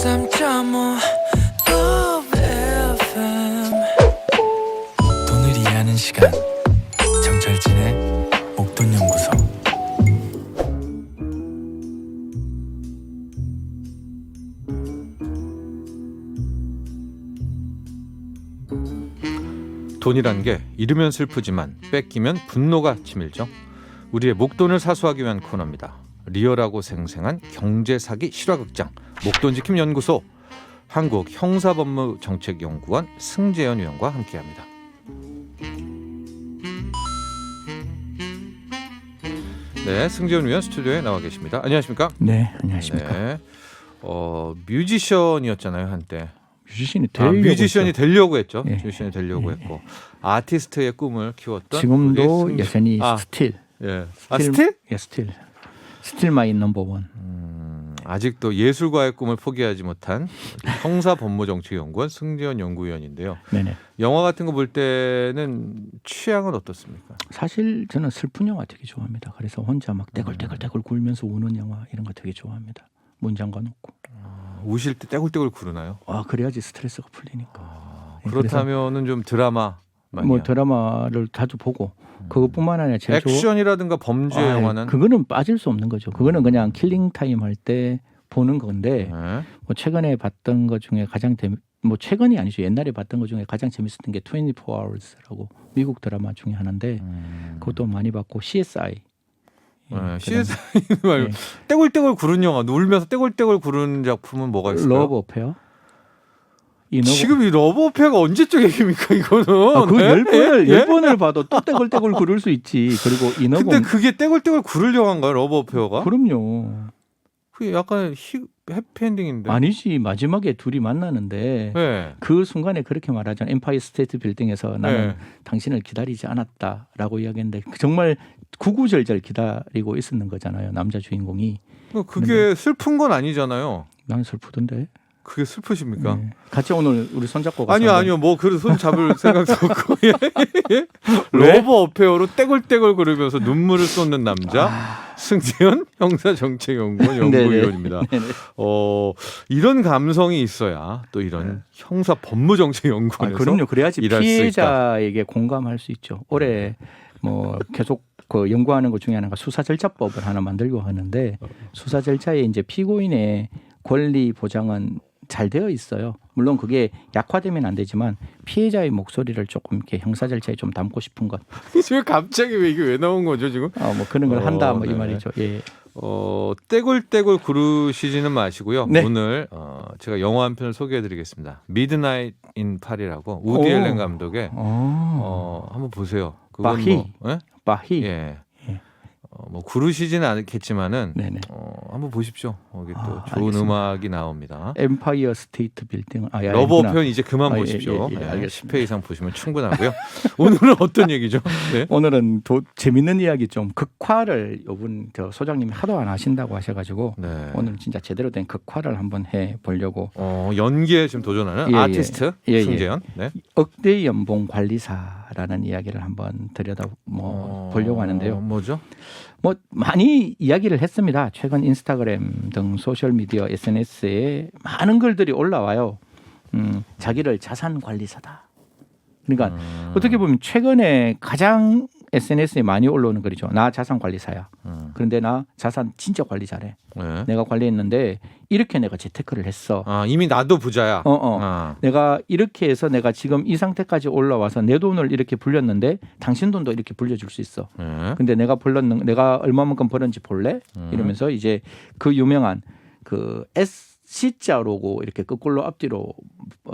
103.5 Love FM 돈을 이해하는 시간. 정철진의 목돈 연구소. 돈이란 게 잃으면 슬프지만 뺏기면 분노가 치밀죠. 우리의 목돈을 사수하기 위한 코너입니다. 리얼하고 생생한 경제 사기 실화극장 목돈지킴 연구소 한국 형사법무정책연구원 승재현 위원과 함께합니다. 네, 승재현 위원 스튜디오에 나와 계십니다. 안녕하십니까? 네, 안녕하십니까. 네. 어, 뮤지션이었잖아요 한때. 뮤지션이 아, 되려고 뮤지션이 했죠. 되려고 했죠. 예. 뮤지션이 되려고 예, 했고 아티스트의 꿈을 키웠던 지금도 승- 여전히 아, 스틸, 예. 아 스틸? 예, 스틸, 스틸 마이 넘버 원. 음, 아직도 예술가의 꿈을 포기하지 못한 형사 법무 정책 연구원 승재현 연구위원인데요. 네네. 영화 같은 거 볼 때는 취향은 어떻습니까? 사실 저는 슬픈 영화 되게 좋아합니다. 그래서 혼자 막 떼굴떼굴떼굴 굴면서 우는 영화 이런 거 되게 좋아합니다. 문장관 없고. 우실 때 떼굴떼굴 구르나요? 아 그래야지 스트레스가 풀리니까. 아, 네, 그렇다면은 좀 드라마 많이 뭐 한- 드라마를 자주 보고 그것뿐만 아니라 제일. 액션이라든가 범죄 아, 영화는 그거는 빠질 수 없는 거죠. 그거는 그냥 킬링 타임 할 때 보는 건데 네. 뭐 최근에 봤던 것 중에 가장 재미 뭐 최근이 아니죠. 옛날에 봤던 것 중에 가장 재밌었던 게 24 Hours라고 미국 드라마 중에 하나인데 음. 그것도 많이 봤고 CSI. 예, 네, CSI 말고 네. 떼굴떼굴 구른 영화, 울면서 떼굴떼굴 구른 작품은 뭐가 있을까요? 러브 어페어. 이 러브 지금 이 러브 어페어가 언제적 얘기입니까 이거는? 아, 네? 그열 번을 예? 열 번을 봐도 또 떼굴떼굴 구를 수 있지. 그리고 이너브 근데 그게 떼굴떼굴 구를 영화인가요 러브 어페어가? 그럼요. 그게 약간 히, 해피엔딩인데. 아니지 마지막에 둘이 만나는데 네. 그 순간에 그렇게 말하죠. 엠파이어 스테이트 빌딩에서 나는 네. 당신을 기다리지 않았다라고 이야기했는데 정말 구구절절 기다리고 있었는 거잖아요. 남자 주인공이. 그 그게 슬픈 건 아니잖아요. 난 슬프던데. 그게 슬프십니까? 네. 같이 오늘 우리 손잡고 가서 아니요 아니요 뭐 그래도 손 잡을 생각도 없고 예. 예? 러브 어페어로 떼굴떼굴 구르면서 눈물을 쏟는 남자 승재현 형사정책연구원 아. 연구위원입니다. 어 이런 감성이 있어야 또 이런 형사 법무정책연구원에서 아, 그럼요. 그래야지. 피해자에게 공감할 수 있죠. 올해 뭐 계속 그 연구하는 것 중에 하나가 수사 절차법을 하나 만들고 하는데 수사 절차에 이제 피고인의 권리 보장은 잘 되어 있어요. 물론 그게 약화되면 안 되지만 피해자의 목소리를 조금 이렇게 형사 절차에 좀 담고 싶은 것. 지금 갑자기 왜 이게 왜 나온 거죠 지금? 어, 뭐 그런 걸 어, 한다 뭐이 네. 말이죠. 예. 어 떼굴떼굴 구르시지는 마시고요. 네. 오늘 어, 제가 영화 한 편을 소개해드리겠습니다. 미드나잇 인 파리라고 우디 오. 앨런 감독의 어. 어 한번 보세요. 그건 바히. 뭐, 예? 바히. 예. 예. 어, 뭐 구르시지는 않겠지만은 네네. 어, 한번 보십시오. 거기 또 아, 좋은 알겠습니다. 음악이 나옵니다. 엠파이어 스테이트 빌딩. 아, 야, 러버 아니구나. 편 이제 그만 아, 예, 보십시오. 예, 예, 네, 알겠습니다. 10회 이상 보시면 충분하고요. 오늘은 어떤 얘기죠? 네. 오늘은 도, 재밌는 이야기 좀 극화를 요분 저 소장님이 하도 안 하신다고 하셔가지고 네. 오늘 진짜 제대로 된 극화를 한번 해 보려고 어, 연기에 지금 도전하는 예, 예. 아티스트 예, 예. 승재현. 네. 억대 연봉 관리사라는 이야기를 한번 들여다 뭐 어, 보려고 하는데요. 뭐죠? 뭐 많이 이야기를 했습니다. 최근 인스타그램 등 소셜 미디어 SNS에 많은 글들이 올라와요. 음, 자기를 자산 관리사다. 그러니까 음, 어떻게 보면 최근에 가장 SNS에 많이 올라오는 글이죠. 나 자산 관리사야. 음, 그런데 나 자산 진짜 관리 잘해. 네. 내가 관리했는데 이렇게 내가 재테크를 했어. 아 이미 나도 부자야. 어, 어. 아. 내가 이렇게 해서 내가 지금 이 상태까지 올라와서 내 돈을 이렇게 불렸는데 당신 돈도 이렇게 불려줄 수 있어. 네. 근데 내가 불렀는 내가 얼마만큼 벌었는지 볼래? 음. 이러면서 이제 그 유명한 그 S C자로고 이렇게 거꾸로 앞뒤로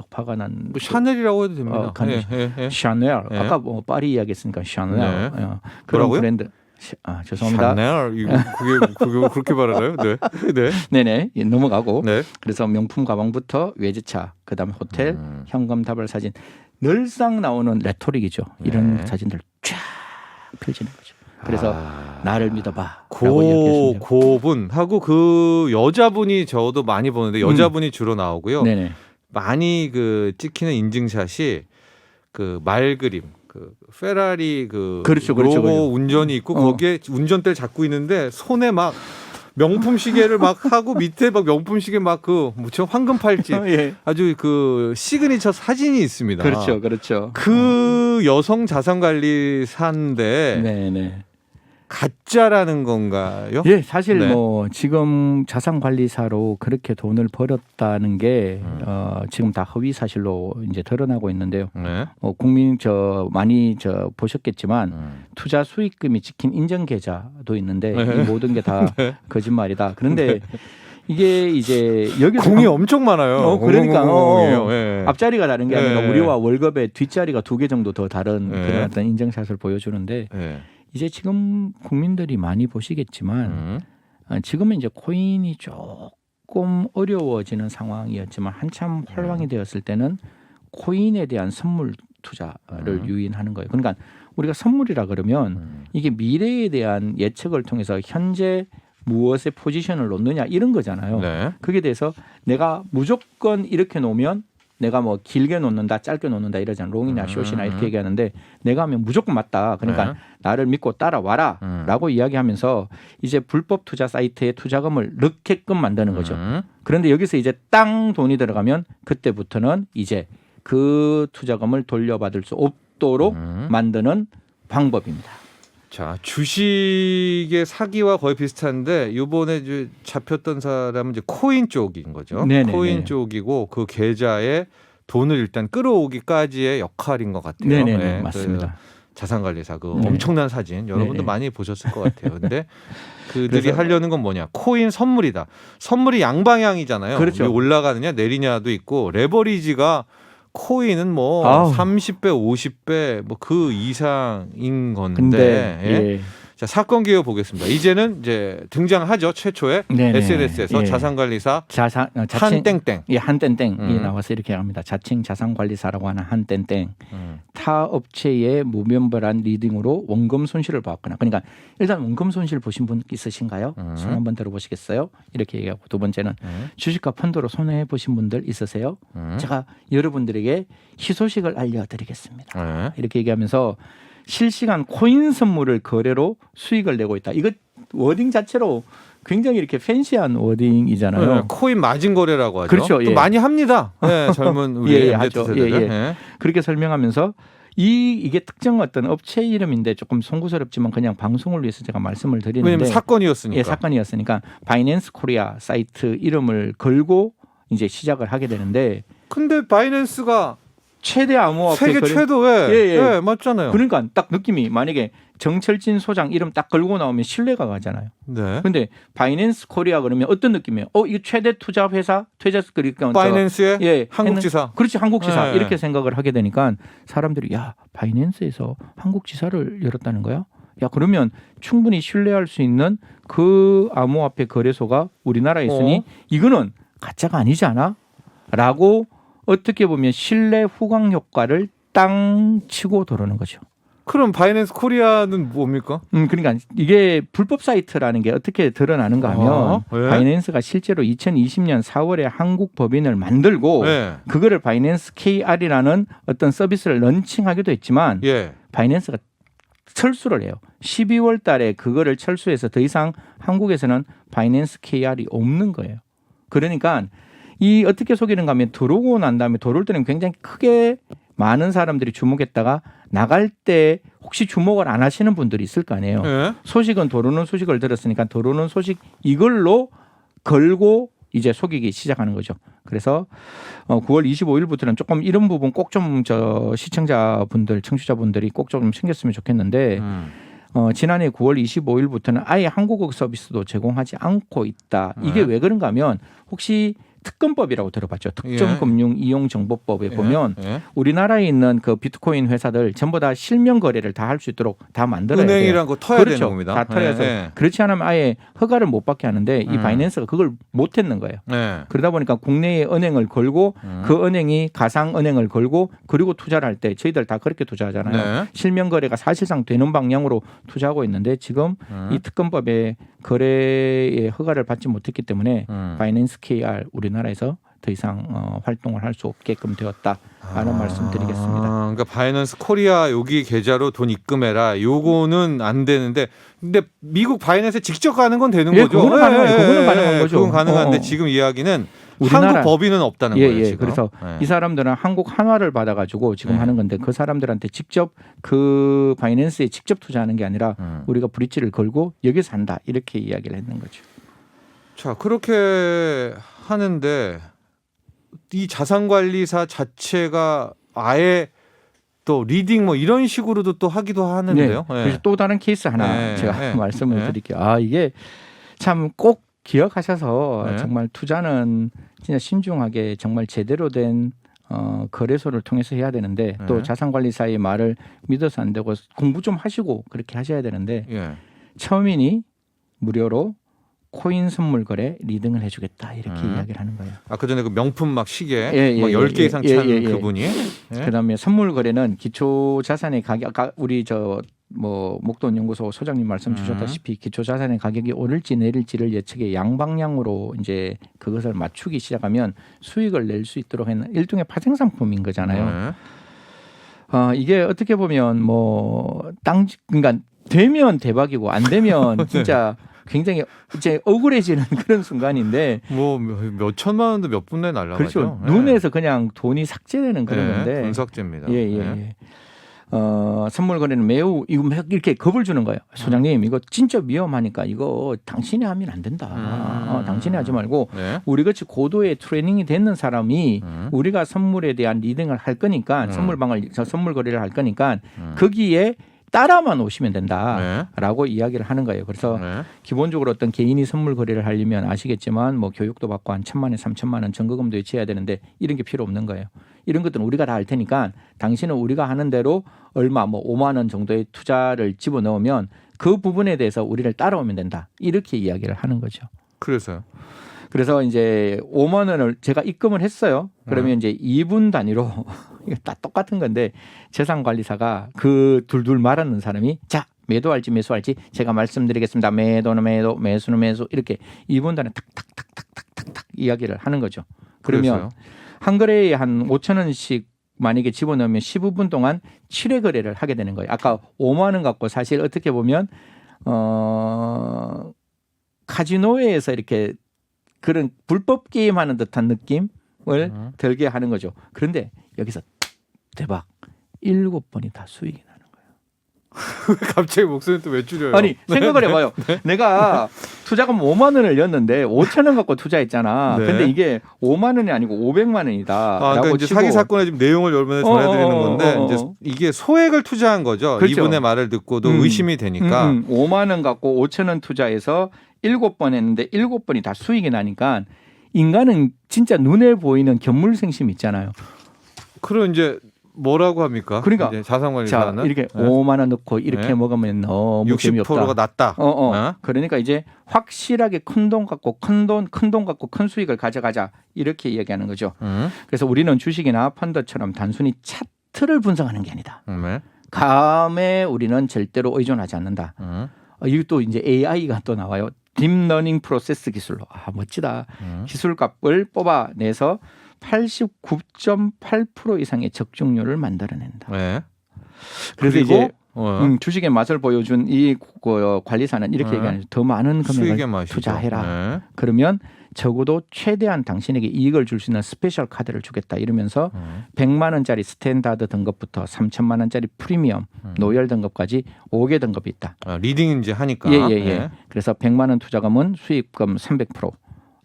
박아난 뭐 샤넬이라고 해도 됩니다. 어, 간- 예, 예, 예. 샤넬. 예. 아까 뭐 파리 이야기했으니까 샤넬. 네. 어, 그런 뭐라고요? 브랜드. 시- 아 죄송합니다. 샤넬 이거 그게 그게 그렇게 말하나요? 네. 네. 네네 예, 넘어가고. 네. 그래서 명품 가방부터 외제차, 그다음에 호텔, 음. 현금 다발 사진 늘상 나오는 레토릭이죠. 이런 네. 사진들 쫙 펼치는 거죠. 그래서 아. 나를 믿어봐. 고. 고분하고 그 여자분이 저도 많이 보는데 여자분이 주로 나오고요. 음. 네네. 많이 그 찍히는 인증샷이 그 말 그림 그 페라리 그 그렇죠, 그렇죠, 로고 그렇죠. 운전이 있고 어. 거기에 운전대를 잡고 있는데 손에 막 명품 시계를 막 하고 밑에 막 명품 시계 막그 무슨 황금 팔찌 예. 아주 그 시그니처 사진이 있습니다. 그렇죠, 그렇죠. 그 여성 자산관리사인데 네, 네. 가짜라는 건가요? 예, 사실 네. 뭐 지금 자산 관리사로 그렇게 돈을 벌었다는 게 음. 어, 지금 다 허위 사실로 이제 드러나고 있는데요. 네. 어, 국민 저 많이 저 보셨겠지만 음. 투자 수익금이 찍힌 인증 계좌도 있는데 네. 이 모든 게다 네. 거짓말이다. 그런데 이게 이제 여기서 공이 엄청 많아요. 어, 그러니까, 어, 000이에요. 예. 앞자리가 다른 게 아니라 네. 우리와 월급의 뒷자리가 두 개 정도 더 다른 네. 그런 어떤 인증샷을 보여주는데 예. 이제 지금 국민들이 많이 보시겠지만 음. 아, 지금은 이제 코인이 조금 어려워지는 상황이었지만 한참 활황이 되었을 때는 코인에 대한 선물 투자를 음. 유인하는 거예요. 그러니까 우리가 선물이라 그러면 음. 이게 미래에 대한 예측을 통해서 현재 무엇에 포지션을 놓느냐 이런 거잖아요. 네. 그게 대해서 내가 무조건 이렇게 놓으면 내가 뭐 길게 놓는다, 짧게 놓는다 이러잖아. 롱이나 음. 숏이나 이렇게 얘기하는데 내가 하면 무조건 맞다. 그러니까 네. 나를 믿고 따라와라라고 음. 이야기하면서 이제 불법 투자 사이트에 투자금을 넣게끔 만드는 거죠. 음. 그런데 여기서 이제 땅 돈이 들어가면 그때부터는 이제 그 투자금을 돌려받을 수 없도록 음. 만드는 방법입니다. 자 주식의 사기와 거의 비슷한데 이번에 이제 잡혔던 사람은 이제 코인 쪽인 거죠. 네네네. 코인 쪽이고 그 계좌에 돈을 일단 끌어오기까지의 역할인 것 같아요. 네네 네, 맞습니다. 그 자산관리사 그 네. 엄청난 사진 여러분도 네네. 많이 보셨을 것 같아요. 근데 그들이 그래서- 하려는 건 뭐냐? 코인 선물이다. 선물이 양방향이잖아요. 그렇죠. 올라가느냐 내리냐도 있고 레버리지가 코인은 뭐 아우. 30배, 50배 뭐 그 이상인 건데 근데 예? 예. 자 사건 기어 보겠습니다. 이제는 이제 등장하죠 최초에 네네. SNS에서 예. 자산관리사 자산 어, 자칭 한땡땡. 예, 한땡땡이 음. 나와서 이렇게 합니다. 자칭 자산관리사라고 하는 한땡땡. 음. 타 업체의 무면벌한 리딩으로 원금 손실을 봤거나 그러니까 일단 원금 손실 보신 분 있으신가요? 음. 손 한번 들어보시겠어요? 이렇게 얘기하고 두 번째는 음. 주식과 펀드로 손해 보신 분들 있으세요? 음. 제가 여러분들에게 희소식을 알려드리겠습니다. 네. 이렇게 얘기하면서 실시간 코인 선물을 거래로 수익을 내고 있다. 이거 워딩 자체로 굉장히 이렇게 팬시한 워딩이잖아요. 네, 코인 마진 거래라고 하죠. 그렇죠, 또 예. 많이 합니다. 네, 젊은 우리 예, 예, 하죠. 세대들. 예, 예. 예. 그렇게 설명하면서 이 이게 특정 어떤 업체 이름인데 조금 송구스럽지만 그냥 방송을 위해서 제가 말씀을 드리는데 왜냐면 사건이었으니까. 예, 사건이었으니까 바이낸스 코리아 사이트 이름을 걸고 이제 시작을 하게 되는데 근데 바이낸스가 최대 암호화폐 세계 거래- 최도에 예, 예. 예, 맞잖아요. 그러니까 딱 느낌이 만약에 정철진 소장 이름 딱 걸고 나오면 신뢰가 가잖아요. 네. 근데 바이낸스 코리아 그러면 어떤 느낌이에요? 어, 이거 최대 투자 회사, 투자 그러니까 저- 바이낸스의 예, 한국 지사. 그렇지 한국 지사 네. 이렇게 생각을 하게 되니까 사람들이 야 바이낸스에서 한국 지사를 열었다는 거야? 야 그러면 충분히 신뢰할 수 있는 그 암호화폐 거래소가 우리나라에 있으니 어. 이거는 가짜가 아니지 않아? 라고 어떻게 보면 신뢰 후광 효과를 땅 치고 들어오는 거죠. 그럼 바이낸스 코리아는 뭡니까? 음, 그러니까 이게 불법 사이트라는 게 어떻게 드러나는가 하면 어, 예. 바이낸스가 실제로 2020년 4월에 한국 법인을 만들고 네. 그거를 바이낸스 KR이라는 어떤 서비스를 런칭하기도 했지만 예. 바이낸스가 철수를 해요. 12월 달에 그거를 철수해서 더 이상 한국에서는 바이낸스 KR이 없는 거예요. 그러니까 이 어떻게 속이는가 하면 들어오고 난 다음에 들어올 때는 굉장히 크게 많은 사람들이 주목했다가 나갈 때 혹시 주목을 안 하시는 분들이 있을 거 아니에요. 예. 소식은 도로는 소식을 들었으니까 도로는 소식 이걸로 걸고 이제 속이기 시작하는 거죠. 그래서 어 9월 25일부터는 조금 이런 부분 꼭 좀 저 시청자분들, 청취자분들이 꼭 좀 챙겼으면 좋겠는데 음. 어 지난해 9월 25일부터는 아예 한국어 서비스도 제공하지 않고 있다. 이게 네. 왜 그런가 하면 혹시 특검법이라고 들어봤죠. 특정금융이용정보법에 보면 예. 우리나라에 있는 그 비트코인 회사들 전부 다 실명 거래를 다 할 수 있도록 다 만들어야 돼요. 은행이란 거 터야 그렇죠. 되는 겁니다. 다 털어서 예, 그렇지 않으면 아예 허가를 못 받게 하는데 이 음. 바이낸스가 그걸 못 했는 거예요. 예. 예. 그러다 보니까 국내의 은행을 걸고 음. 그 은행이 가상 은행을 걸고 그리고 투자를 할 때 저희들 다 그렇게 투자하잖아요. 네. 실명 거래가 사실상 되는 방향으로 투자하고 있는데 지금 음. 이 특검법에 거래의 허가를 받지 못했기 때문에 음. 바이낸스 KR 우리나라에서 더 이상 어, 활동을 할 수 없게끔 되었다라는 말씀드리겠습니다. 아, 그러니까 바이낸스 코리아 여기 계좌로 돈 입금해라. 요거는 안 되는데 근데 미국 바이낸스에 직접 가는 건 되는 예, 거죠. 그거는 가능해요. 그거는 가능한 거죠. 그건 가능한데 어, 어. 지금 이야기는 우리나라- 한국 법인은 없다는 예, 거예요. 예. 지금. 그래서 예. 이 사람들은 한국 한화를 받아가지고 지금 네. 하는 건데 그 사람들한테 직접 그 바이낸스에 직접 투자하는 게 아니라 음. 우리가 브릿지를 걸고 여기서 한다 이렇게 이야기를 했는 거죠. 자 그렇게 하는데 이 자산관리사 자체가 아예 또 리딩 뭐 이런 식으로도 또 하기도 하는데요. 예. 그래서 또 다른 케이스 하나 네, 제가 네, 말씀을 네. 드릴게요. 아 이게 참 꼭 기억하셔서 네. 정말 투자는 진짜 신중하게 정말 제대로 된 어, 거래소를 통해서 해야 되는데 네. 또 자산관리사의 말을 믿어서 안 되고 공부 좀 하시고 그렇게 하셔야 되는데 예. 처음이니 무료로 코인 선물 거래 리딩을 해주겠다 이렇게 음. 이야기를 하는 거예요. 아까 전에 그 명품 막 시계 예, 예, 뭐 예, 10개 예, 이상 예, 찬 예, 예. 그분이 예? 그다음에 선물 거래는 기초 자산의 가격 아까 우리 저 뭐 목돈 연구소 소장님 말씀 음. 주셨다시피 기초 자산의 가격이 오를지 내릴지를 예측해 양방향으로 이제 그것을 맞추기 시작하면 수익을 낼 수 있도록 하는 일종의 파생 상품인 거잖아요. 네. 어, 이게 어떻게 보면 뭐땅 그러니까 되면 대박이고 안 되면 진짜 굉장히 이제 억울해지는 그런 순간인데 뭐몇 천만 원도 몇 분에 날라가죠. 그렇죠. 예. 눈에서 그냥 돈이 삭제되는 그런 예, 건데 분석제입니다. 예, 예, 예. 어, 선물 거래는 매우 이거 막 이렇게 겁을 주는 거예요. 소장님 이거 진짜 위험하니까 이거 당신이 하면 안 된다. 음. 어, 당신이 하지 말고 네. 우리 같이 고도의 트레이닝이 됐는 사람이 음. 우리가 선물에 대한 리딩을 할 거니까 음. 선물방을 저 선물 거래를 할 거니까 음. 거기에 따라만 오시면 네. 된다라고 이야기를 하는 거예요. 그래서 네. 기본적으로 어떤 개인이 선물 거래를 하려면 아시겠지만 뭐 교육도 받고 한 천만 원, 삼천만 원 전거금도 예치해야 되는데 이런 게 필요 없는 거예요. 이런 것들은 우리가 다할 테니까 당신은 우리가 하는 대로 얼마 뭐 5만 원 정도의 투자를 집어넣으면 그 부분에 대해서 우리를 따라오면 된다. 이렇게 이야기를 하는 거죠. 그래서요. 그래서 이제 5만 원을 제가 입금을 했어요. 그러면 이제 2분 단위로 다 똑같은 건데 재산 관리사가 그 둘둘 말하는 사람이 자 매도할지 매수할지 제가 말씀드리겠습니다. 매도는 매도, 매수는 매수 이렇게 2분 단위 탁탁탁탁탁탁탁 이야기를 하는 거죠. 그러면 그래서요? 한 거래에 한 5천 원씩 만약에 집어넣으면 15분 동안 7회 거래를 하게 되는 거예요. 아까 5만 원 갖고 사실 어떻게 보면 어 카지노에서 이렇게 그런 불법 게임하는 듯한 느낌을 음. 들게 하는 거죠. 그런데 여기서 대박 일곱 번이 다 수익이 거예요. 갑자기 목소리 또 왜 줄여요? 아니 생각을 해봐요. 내가 투자금 5만 원을 였는데 5천 원 갖고 투자했잖아. 네. 근데 이게 5만 원이 아니고 500만 원이다. 아, 그러니까 이제 치고 사기 사건의 지금 내용을 여러분에 전해드리는 어, 어, 건데 어, 어, 이제 어. 이게 소액을 투자한 거죠. 그렇죠. 이분의 말을 듣고도 음. 의심이 되니까 음, 음. 5만 원 갖고 5천 원 투자해서 7번 했는데 7번이 다 수익이 나니까 인간은 진짜 눈에 보이는 견물생심 있잖아요. 그럼 이제 뭐라고 합니까? 그러니까 자, 자산관리사는 이렇게 네. 5만 원 넣고 이렇게 네. 먹으면 너무 60%가 재미없다. 낮다. 어, 어. 어? 그러니까 이제 확실하게 큰 돈 갖고 큰 돈, 큰 돈 갖고 큰 수익을 가져가자. 이렇게 얘기하는 거죠. 음. 그래서 우리는 주식이나 펀드처럼 단순히 차트를 분석하는 게 아니다. 네. 감에 우리는 절대로 의존하지 않는다. 음. 어, 이게 또 이제 AI가 또 나와요. 딥러닝 프로세스 기술로. 아, 멋지다. 음. 기술값을 뽑아내서 89.8% 이상의 적중률을 만들어낸다. 네. 그래서 이제 어, 음, 주식의 맛을 보여준 이 그, 관리사는 이렇게 네. 얘기하는. 더 많은 금액을. 투자해라. 네. 그러면 적어도 최대한 당신에게 이익을 줄 수 있는 스페셜 카드를 주겠다 이러면서 음. 100만 원짜리 스탠다드 등급부터 3천만 원짜리 프리미엄 음. 노열 등급까지 5개 등급이 있다. 아, 리딩 이제 하니까. 예, 예, 예. 네. 그래서 100만 원 투자금은 수익금 300%,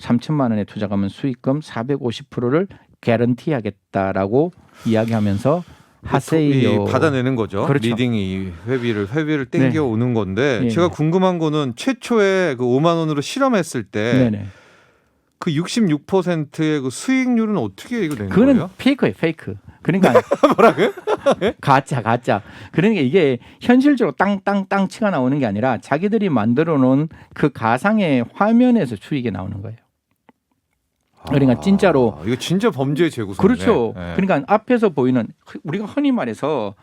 3천만 원의 투자금은 수익금 450%를 개런티 하겠다라고 이야기하면서 하세요. 이 받아내는 거죠. 그렇죠. 리딩이 회비를 회비를 땡겨 오는 건데 예, 제가 예. 궁금한 거는 최초에 그 5만 원으로 실험했을 때 네네. 그 66%의 그 수익률은 어떻게 이거 된 그거는 거예요? 페이크예요, 페이크. 그러니까 뭐라고요? 가짜, 가짜. 그러니까 이게 현실적으로 땅땅땅 치가 나오는 게 아니라 자기들이 만들어 놓은 그 가상의 화면에서 수익이 나오는 거예요. 그러니까 진짜로 아, 이거 진짜 범죄의 재구성. 그렇죠. 그러니까 앞에서 보이는 우리가 흔히 말해서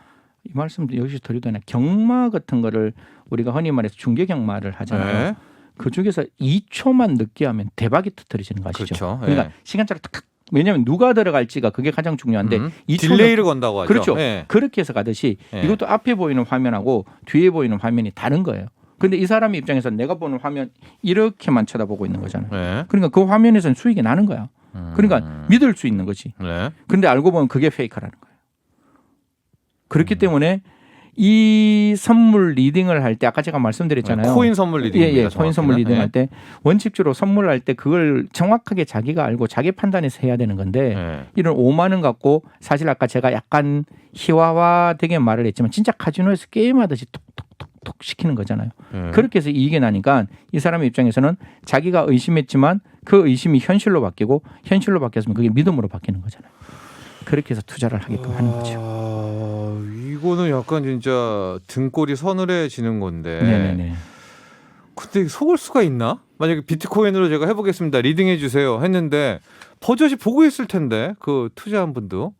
이 말씀 여기서 드려도 되나 경마 같은 거를 우리가 흔히 말해서 중계 경마를 하잖아요. 네. 그 중에서 2초만 늦게 하면 대박이 터뜨려지는 거 아시죠? 그렇죠. 그러니까 예. 시간차로 탁탁 왜냐하면 누가 들어갈지가 그게 가장 중요한데 음. 이 딜레이를 건다고 하죠. 그렇죠. 예. 그렇게 해서 가듯이 예. 이것도 앞에 보이는 화면하고 뒤에 보이는 화면이 다른 거예요. 근데 이 사람 입장에서 내가 보는 화면 이렇게만 쳐다보고 있는 거잖아요. 예. 그러니까 그 화면에서는 수익이 나는 거야. 음. 그러니까 믿을 수 있는 거지. 네. 근데 알고 보면 그게 페이크라는 거예요. 그렇기 음. 때문에 이 선물 리딩을 할 때 아까 제가 말씀드렸잖아요. 코인 선물 리딩입니다. 예, 예, 코인 선물 정확히는. 리딩 할 때 원칙적으로 선물할 때 그걸 정확하게 자기가 알고 자기 판단해서 해야 되는 건데 예. 이런 5만 원 갖고 사실 아까 제가 약간 희화화되게 말을 했지만 진짜 카지노에서 게임하듯이 톡톡톡톡 시키는 거잖아요. 예. 그렇게 해서 이익이 나니까 이 사람 입장에서는 자기가 의심했지만 그 의심이 현실로 바뀌고 현실로 바뀌었으면 그게 믿음으로 바뀌는 거잖아요. 그렇게 해서 투자를 하게끔 하는 거죠. 아, 이거는 약간 진짜 등골이 서늘해지는 건데. 네네네. 근데 속을 수가 있나? 만약에 비트코인으로 제가 해보겠습니다. 리딩해 주세요. 했는데 버젓이 보고 있을 텐데 그 투자한 분도.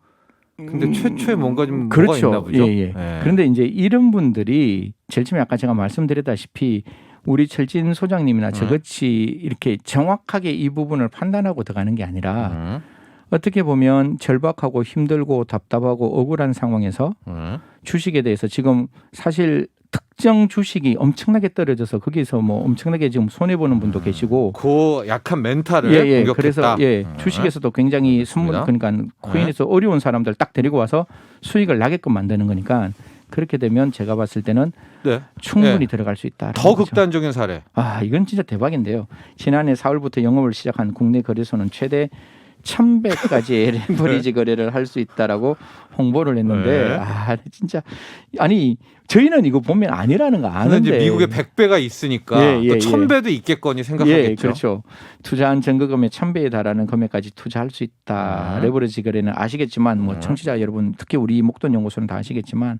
근데 최초에 뭔가 좀 그렇죠. 있나 보죠. 예, 예. 그런데 이제 이런 분들이 제일 처음에 아까 제가 말씀드렸다시피 우리 철진 소장님이나 음. 저같이 이렇게 정확하게 이 부분을 판단하고 들어가는 게 아니라 음, 어떻게 보면 절박하고 힘들고 답답하고 억울한 상황에서 음. 주식에 대해서 지금 사실 특정 주식이 엄청나게 떨어져서 거기서 뭐 엄청나게 지금 손해 보는 분도 계시고 그 약한 멘탈을 예, 예. 공격했다. 그래서 예, 음. 주식에서도 굉장히 알겠습니다. 그러니까 코인에서 어려운 사람들 딱 데리고 와서 수익을 나게끔 만드는 거니까 그렇게 되면 제가 봤을 때는 네. 충분히 예. 들어갈 수 있다. 더 극단적인 사례. 아, 이건 진짜 대박인데요. 지난해 4월부터 영업을 시작한 국내 거래소는 최대 1100가지의 레버리지 거래를 할 수 있다라고 홍보를 했는데 네. 아, 진짜 아니 저희는 이거 보면 아니라는 거 아는데 미국에 100배가 있으니까 예, 예, 또 예. 1000배도 있겠거니 생각하겠죠. 예, 그렇죠. 투자한 전거금의 1000배에 달하는 금액까지 투자할 수 있다. 음. 레버리지 거래는 아시겠지만 뭐 음. 청취자 여러분 특히 우리 목돈 연구소는 다 아시겠지만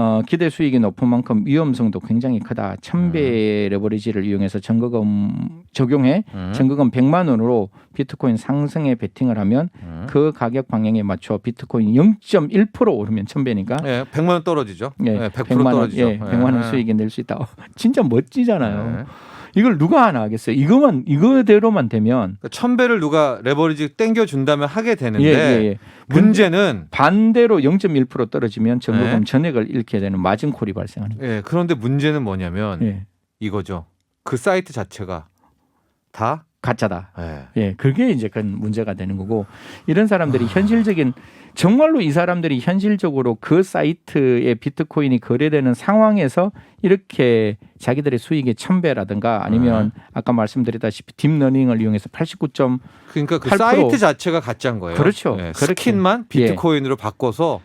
어, 기대 수익이 높은 만큼 위험성도 굉장히 크다. 1000배의 레버리지를 이용해서 전거금 적용해 음. 전거금 100만 원으로 비트코인 상승에 베팅을 하면 음. 그 가격 방향에 맞춰 비트코인 0.1% 오르면 1000배니까 예, 100만 원 떨어지죠. 예, 예, 100% 100만 원, 떨어지죠. 예, 100만 원 예. 수익이 낼 수 있다. 진짜 멋지잖아요. 예. 이걸 누가 하나 하겠어요? 이거만 이거대로만 되면 그러니까 1000배를 누가 레버리지 땡겨 준다면 하게 되는데 예, 예, 예. 문제는 반대로 0.1% 떨어지면 전거금 네. 전액을 잃게 되는 마진콜이 발생하는 거예요. 예, 그런데 문제는 뭐냐면 예. 이거죠. 그 사이트 자체가 다 가짜다. 예. 예, 그게 이제 큰 문제가 되는 거고 이런 사람들이 현실적인 정말로 이 사람들이 현실적으로 그 사이트에 비트코인이 거래되는 상황에서 이렇게 자기들의 수익의 천 배라든가 아니면 아까 말씀드렸다시피 딥러닝을 이용해서 89점 그러니까 그 8%. 사이트 자체가 가짜인 거예요. 그렇죠. 예, 그렇게. 스킨만 비트코인으로 바꿔서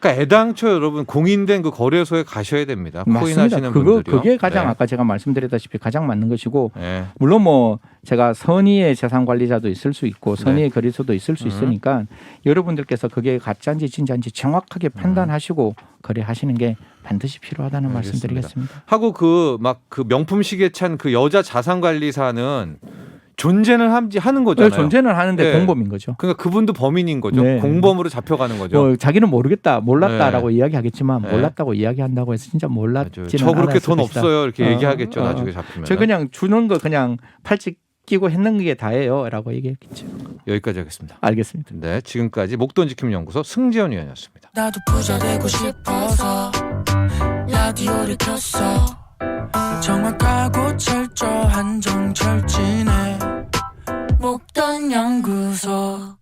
그러니까 애당초 여러분 공인된 그 거래소에 가셔야 됩니다. 코인 맞습니다. 하시는 그거 분들이요. 그게 가장 네. 아까 제가 말씀드렸다시피 가장 맞는 것이고 예. 물론 뭐 제가 선의의 재산 관리자도 있을 수 있고 네. 선의의 거래소도 있을 수 음. 있으니까 여러분들께서 그게 가짜인지 진짜인지 정확하게 판단하시고 거래하시는 게 반드시 필요하다는 음. 알겠습니다. 말씀드리겠습니다. 하고 그 막 그 명품 시계 찬 그 여자 자산 관리사는 존재는 함지 하는 거잖아요. 존재는 하는데 네. 공범인 거죠. 그러니까 그분도 범인인 거죠. 네. 공범으로 잡혀가는 거죠. 뭐 자기는 모르겠다, 몰랐다라고 이야기하겠지만 네. 몰랐다고 이야기한다고 해서 진짜. 몰랐지는 저 그렇게 돈 것이다. 없어요. 이렇게 어, 얘기하겠죠. 어, 나중에 잡히면. 저 그냥 주는 거 그냥 팔찌 끼고 했는 게 다예요라고 얘기했겠죠. 여기까지 하겠습니다. 알겠습니다. 네, 지금까지 목돈 지킴 연구소 승재원 위원이었습니다. 나도 부자 되고 싶어서 라디오를 켰어 정확하고 철저한 정철진의 목돈 연구소